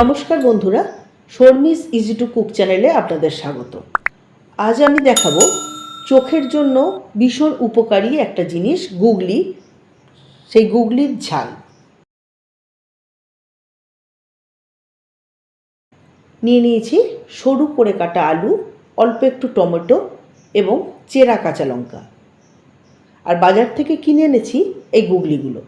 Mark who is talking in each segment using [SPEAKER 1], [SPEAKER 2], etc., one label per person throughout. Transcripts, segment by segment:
[SPEAKER 1] নমস্কার বন্ধুরা, Sharmi's easy to cook চ্যানেলে আপনাদের স্বাগত। আজ আমি দেখাবো চোখের জন্য ভীষণ উপকারী একটা জিনিস, গুগলি। সেই গুগলির ঝাল। নিয়ে নিয়েছি সরু করে কাটা আলু, অল্প একটু টমেটো এবং চেরা কাঁচা লঙ্কা। আর বাজার থেকে কিনে এনেছি এই গুগলিগুলো।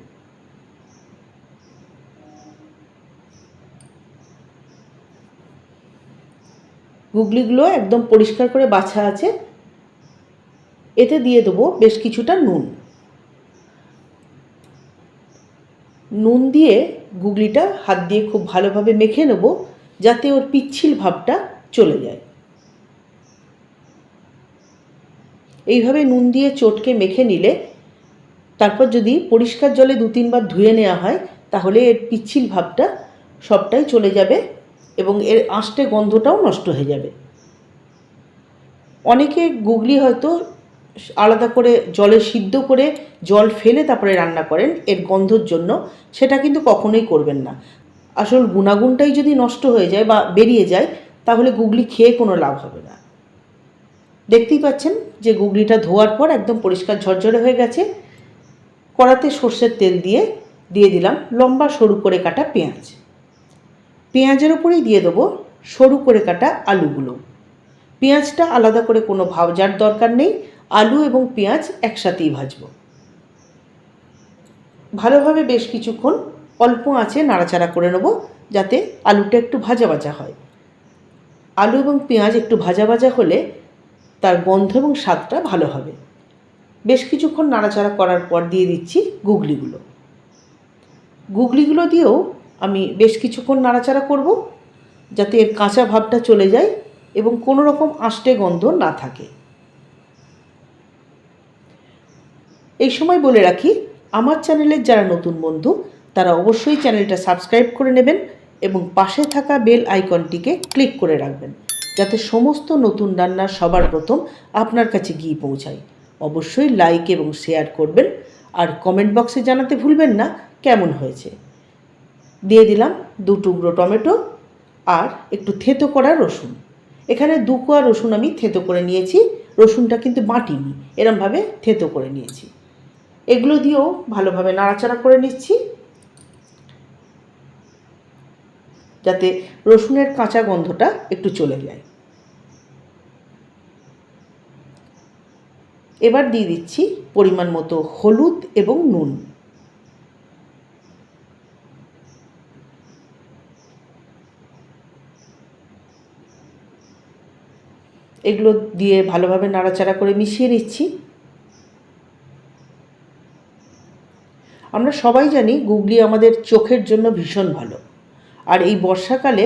[SPEAKER 1] গুগলিগুলো একদম পরিষ্কার করে বাছা আছে। এতে দিয়ে দেবো বেশ কিছুটা নুন। নুন দিয়ে গুগলিটা হাত দিয়ে খুব ভালোভাবে মেখে নেব, যাতে ওর পিচ্ছিল ভাবটা চলে যায়। এইভাবে নুন দিয়ে চটকে মেখে নিলে, তারপর যদি পরিষ্কার জলে দু তিনবার ধুয়ে নেওয়া হয়, তাহলে এর পিচ্ছিল ভাবটা সবটাই চলে যাবে এবং এর আঁশটে গন্ধটাও নষ্ট হয়ে যাবে। অনেকে গুগলি হয়তো আলাদা করে জলে সিদ্ধ করে জল ফেলে তারপরে রান্না করেন, এর গন্ধর জন্য। সেটা কিন্তু কখনোই করবেন না। আসল গুণাগুণটাই যদি নষ্ট হয়ে যায় বা বেরিয়ে যায়, তাহলে গুগলি খেয়ে কোনো লাভ হবে না। দেখতেই পাচ্ছেন যে গুগলিটা ধোয়ার পর একদম পরিষ্কার ঝরঝরে হয়ে গেছে। কড়াতে সর্ষের তেল দিয়ে দিয়ে দিলাম লম্বা সরু করে কাটা পেঁয়াজ। পেঁয়াজের ওপরেই দিয়ে দেবো সরু করে কাটা আলুগুলো। পেঁয়াজটা আলাদা করে কোনো ভাজার দরকার নেই, আলু এবং পেঁয়াজ একসাথেই ভাজবো। ভালোভাবে বেশ কিছুক্ষণ অল্প আঁচে নাড়াচাড়া করে নেব যাতে আলুটা একটু ভাজা ভাজা হয়। আলু এবং পেঁয়াজ একটু ভাজা ভাজা হলে তার গন্ধ এবং স্বাদটা ভালো হবে। বেশ কিছুক্ষণ নাড়াচাড়া করার পর দিয়ে দিচ্ছি গুগলিগুলো। গুগলিগুলো দিয়েও আমি বেশ কিছুক্ষণ নাড়াচাড়া করব যাতে এর কাঁচা ভাবটা চলে যায় এবং কোনো রকম আষ্টে গন্ধ না থাকে। এই সময় বলে রাখি, আমার চ্যানেলের যারা নতুন বন্ধু, তারা অবশ্যই চ্যানেলটা সাবস্ক্রাইব করে নেবেন এবং পাশে থাকা বেল আইকনটিকে ক্লিক করে রাখবেন, যাতে সমস্ত নতুন রান্না সবার প্রথম আপনার কাছে গিয়ে পৌঁছায়। অবশ্যই লাইক এবং শেয়ার করবেন, আর কমেন্ট বক্সে জানাতে ভুলবেন না, কেমন হয়েছে? দিয়ে দিলাম দু টুকরো টমেটো আর একটু থেতো করা রসুন। এখানে দু কোয়া রসুন আমি থেতো করে নিয়েছি। রসুনটা কিন্তু বাটিনি, এরমভাবে থেতো করে নিয়েছি। এগুলো দিয়েও ভালোভাবে নাড়াচাড়া করে নিচ্ছি। যাতে রসুনের কাঁচা গন্ধটা একটু চলে যায়। এবার দিয়ে দিচ্ছি পরিমাণ মতো হলুদ এবং নুন। এগুলো দিয়ে ভালোভাবে নাড়াচাড়া করে মিশিয়ে নিচ্ছি। আমরা সবাই জানি গুগলি আমাদের চোখের জন্য ভীষণ ভালো। আর এই বর্ষাকালে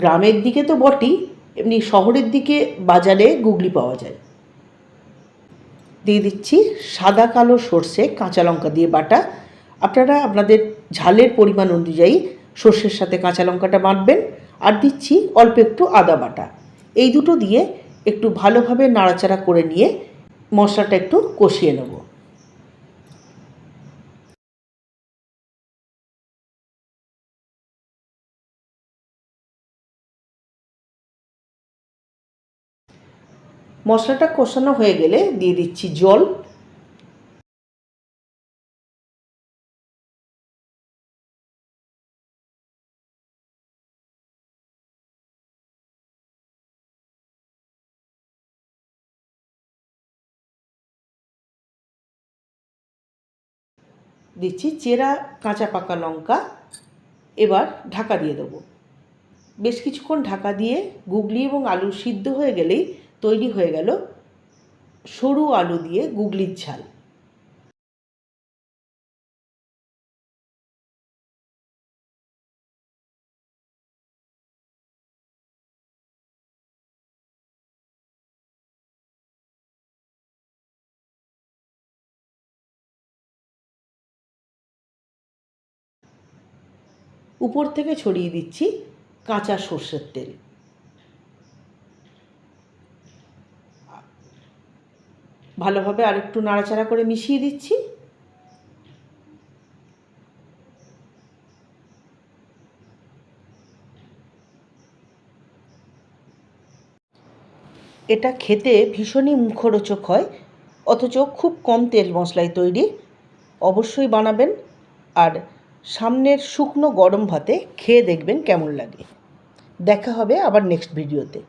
[SPEAKER 1] গ্রামের দিকে তো বটেই, এমনি শহরের দিকে বাজারে গুগলি পাওয়া যায়। দিয়ে দিচ্ছি সাদা কালো সর্ষে, কাঁচা লঙ্কা দিয়ে বাটা। আপনারা আপনাদের ঝালের পরিমাণ অনুযায়ী সর্ষের সাথে কাঁচা লঙ্কাটা বাটবেন। আর দিচ্ছি অল্প একটু আদা বাটা। এই দুটো দিয়ে একটু ভালোভাবে নাড়াচাড়া করে নিয়ে মশলাটা একটু কষিয়ে নেব। মশলাটা কষানো হয়ে গেলে দিয়ে দিচ্ছি জল। দিচ্ছি, চেরা, কাঁচা পাকা লঙ্কা, এবার ঢাকা দিয়ে দেবো। বেশ কিছুক্ষণ ঢাকা দিয়ে গুগলি এবং আলু সিদ্ধ হয়ে গেলেই তৈরি হয়ে গেল সরু আলু দিয়ে গুগলির ঝাল। উপর থেকে ছড়িয়ে দিচ্ছি কাঁচা সর্ষের তেল। ভালোভাবে আর একটু নাড়াচাড়া করে মিশিয়ে দিচ্ছি। এটা খেতে ভীষণই মুখরোচক হয়, অথচ খুব কম তেল মশলায় তৈরি। অবশ্যই বানাবেন, আর সামনের শুকনো গরম ভাতে খেয়ে দেখবেন কেমন লাগে। দেখা হবে আবার নেক্সট ভিডিওতে